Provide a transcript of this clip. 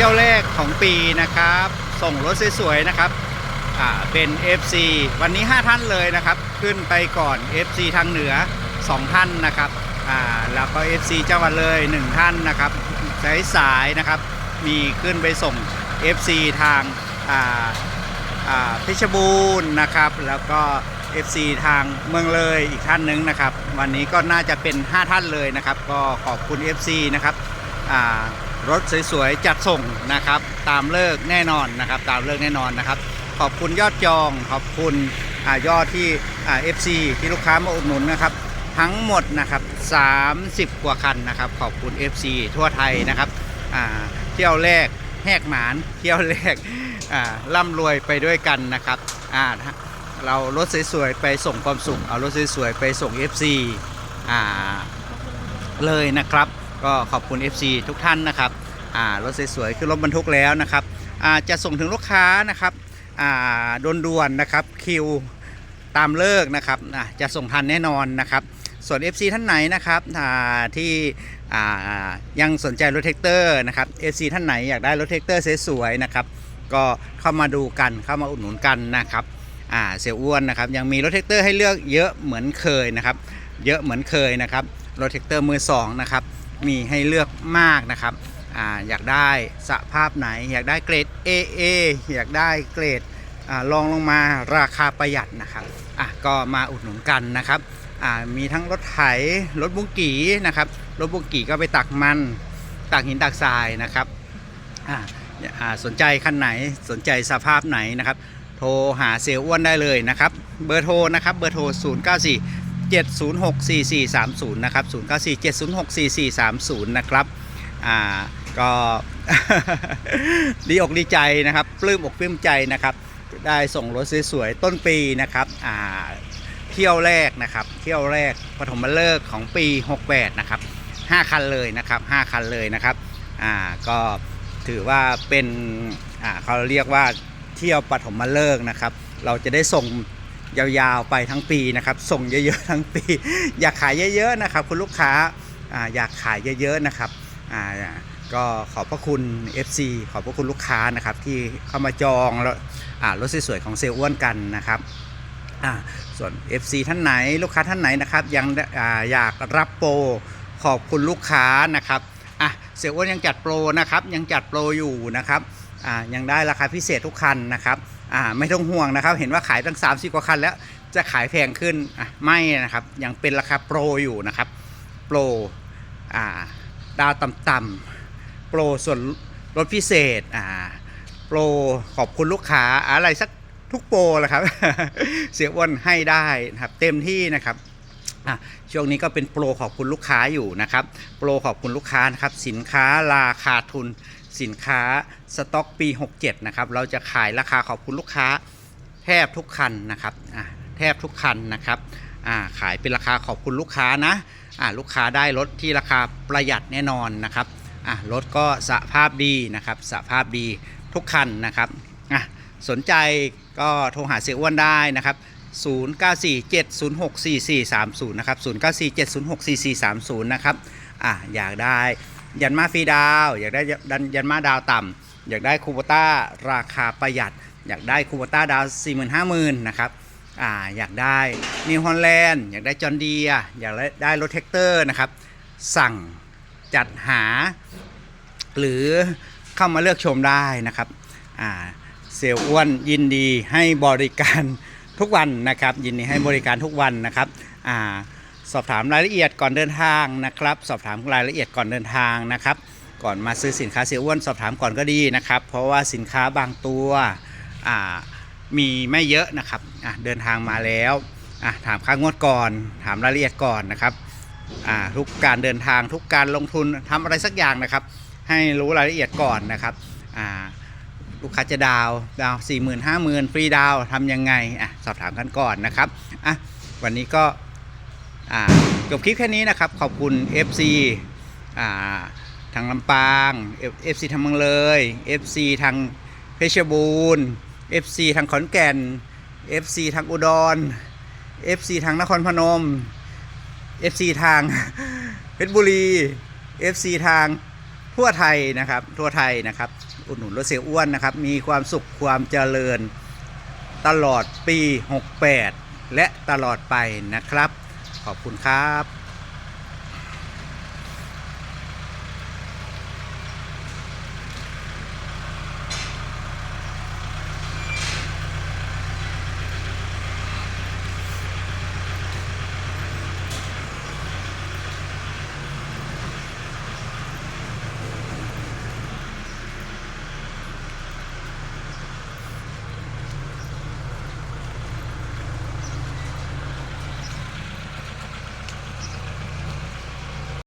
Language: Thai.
ที่ยวแรกของปีนะครับ ส่งรถสวยๆนะครับอ่าเป็น FC วันนี้ 5 ท่านเลยนะครับ ขึ้นไปก่อน FC ทางเหนือ 2 ท่านนะครับอ่าแล้วก็ FC จังหวัดเลย 1 ท่านนะครับสายสายนะครับ มีขึ้นไปส่ง FC ทางอ่าอ่าเพชรบูรณ์นะครับ แล้วก็ FC ทางเมืองเลยอีกท่านหนึงนะครับ วันนี้ก็น่าจะเป็น 5 ท่านเลยนะครับ ก็ขอบคุณ FC นะครับอ่า รถสวยๆจัดส่งนะครับ ตามเลิกแน่นอนนะครับ ตามเลิกแน่นอนนะครับ ขอบคุณยอดจองขอบคุณอยอดที่เอ่า FC ที่ลูกค้ามาอุดหนุนนะครับ ทั้งหมดนะครับ30 กว่าคันนะครับ ขอบคุณ FC ทั่วไทยนะครับเที่ยวแรกแหกหมานเที่ยวแรกร่ำรวยไปด้วยกันนะครับเรารถสวยๆไปส่งความสุขเอารถสวยๆไปส่ง FC อ่าเลยนะครับ ก็ขอบคุณ FC ทุกท่านนะครับรถสวยๆขึ้นรถบรรทุกแล้วนะครับจะส่งถึงลูกค้านะครับอ่าด่วนๆนะครับคิวตามเลิกนะครับจะส่งทันแน่นอนนะครับ ส่วน FC ท่านไหนนะครับที่ยังสนใจรถแท็กเตอร์นะครับ FC ท่านไหนอยากได้รถแท็กเตอร์สวยๆนะครับก็เข้ามาดูกันเข้ามาอุดหนุนกันนะครับเสียอ้วนนะครับยังมีรถแท็กเตอร์ให้เลือกเยอะเหมือนเคยนะครับเยอะเหมือนเคยนะครับรถแท็กเตอร์มือสองนะครับ มีให้เลือกมากนะครับออยากได้สภาพไหน อยากได้เกรด AA อยากได้เกรดอลองลงมาราคาประหยัดนะครับอะก็มาอุดหนุนกันนะครับมีทั้งรถไถรถบุ้งกีนะครับรถบุ้งกีก็ไปตักมันตักหินตักทรายนะครับสนใจคันไหนสนใจสภาพไหนนะครับ โทรหาเซลลอ้วนได้เลยนะครับ เบอร์โทรนะครับเบอร์โทร 0 9 4 706 4430 นะครับ 0 9 4 706 4430 นะครับ อ่า ก็ ดีอกดีใจนะครับ ปลื้มอกปลื้มใจนะครับ ได้ส่งรถสวยๆ ต้นปีนะครับ อ่า เที่ยวแรกนะครับ เที่ยวแรกปฐมฤกษ์ของปี 68 นะครับ 5 คันเลยนะครับ 5 คันเลยนะครับ อ่า ก็ถือว่าเป็น อ่าเขาเรียกว่าเที่ยวปฐมฤกษ์นะครับ เราจะได้ส่ง ยาวๆไปทั้งปีนะครับ ส่งเยอะๆทั้งปี อยากขายเยอะๆนะครับ คุณลูกค้าออยากขายเยอะๆนะครับก็ขอบพระคุณ FC ขอบพระคุณลูกค้านะครับ ที่เข้ามาจองแล้วรถสวยๆของเซลล์อ้วนกันนะครับอ่าส่วน FC ท่านไหนลูกค้าท่านไหนนะครับ ยังออยากรับโปรขอบคุณลูกค้านะครับอะเซลล์อ้วนยังจัดโปรนะครับ ยังจัดโปรอยู่นะครับยังได้ราคาพิเศษทุกคันนะครับ อ่าไม่ต้องห่วงนะครับ เห็นว่าขายตั้ง 30 กว่าคันแล้วจะขายแพงขึ้นอะไม่นะครับยังเป็นราคาโปรอยู่นะครับโปรอ่าดาวต่ำๆโปรส่วนลดพิเศษอ่าโปรขอบคุณลูกค้าอะไรสักทุกโปรแหละครับ เสียอ้วนให้ได้นะครับ เต็มที่นะครับช่วงนี้ก็เป็นโปรขอบคุณลูกค้าอยู่นะครับ โปรขอบคุณลูกค้านะครับ สินค้าราคาทุน สินค้าสต็อกปี 67 นะครับ เราจะขายราคาขอบคุณลูกค้าแทบทุกคันนะครับแทบทุกคันนะครับขายเป็นราคาขอบคุณลูกค้านะลูกค้าได้รถที่ราคาประหยัดแน่นอนนะครับรถก็สภาพดีนะครับสภาพดีทุกคันนะครับสนใจก็โทรหาเสียอ้วนได้นะครับ0947064430นะครับ0947064430นะครับอะอยากได้ ยันมาฟรีดาว อยากได้ยันยันมาดาวต่ำอยากได้คูโบต้าราคาประหยัด อยากได้คูโบต้าดาว40,000นะครับอ่าอยากได้นิวฮอลแลนด์อยากได้จอห์นดียอยากได้รถแท็กเตอร์นะครับ สั่งจัดหา หรือเข้ามาเลือกชมได้นะครับอ่าเซลอ้วนยินดีให้บริการทุกวันนะครับ ยินดีให้บริการทุกวันนะครับอา สอบถามรายละเอียดก่อนเดินทางนะครับ สอบถามรายละเอียดก่อนเดินทางนะครับ ก่อนมาซื้อสินค้าเซลล์อ้วนสอบถามก่อนก็ดีนะครับ เพราะว่าสินค้าบางตัวมีไม่เยอะนะครับเดินทางมาแล้วถามค่างวดก่อน ถามรายละเอียดก่อนนะครับทุกการเดินทางทุกการลงทุนทำอะไรสักอย่างนะครับ ให้รู้รายละเอียดก่อนนะครับลูกค้าจะดาวดาวสี่หมื่นห้าหมื่นฟรีดาวทำยังไงอะสอบถามกันก่อนนะครับอะวันนี้ก็ จบคลิปแค่นี้นะครับ ขอบคุณ FC อ่าทางลำปาง FC ทางเมืองเลย FC ทางเพชรบูรณ์ FC ทางขอนแก่น FC ทางอุดร FC ทางนครพนม FC ทางเพชรบุรี FC ทางทั่วไทยนะครับ ทั่วไทยนะครับ อุดหนุนรถเสียอ้วนนะครับ มีความสุขความเจริญตลอดปี 68 และตลอดไปนะครับ ขอบคุณครับ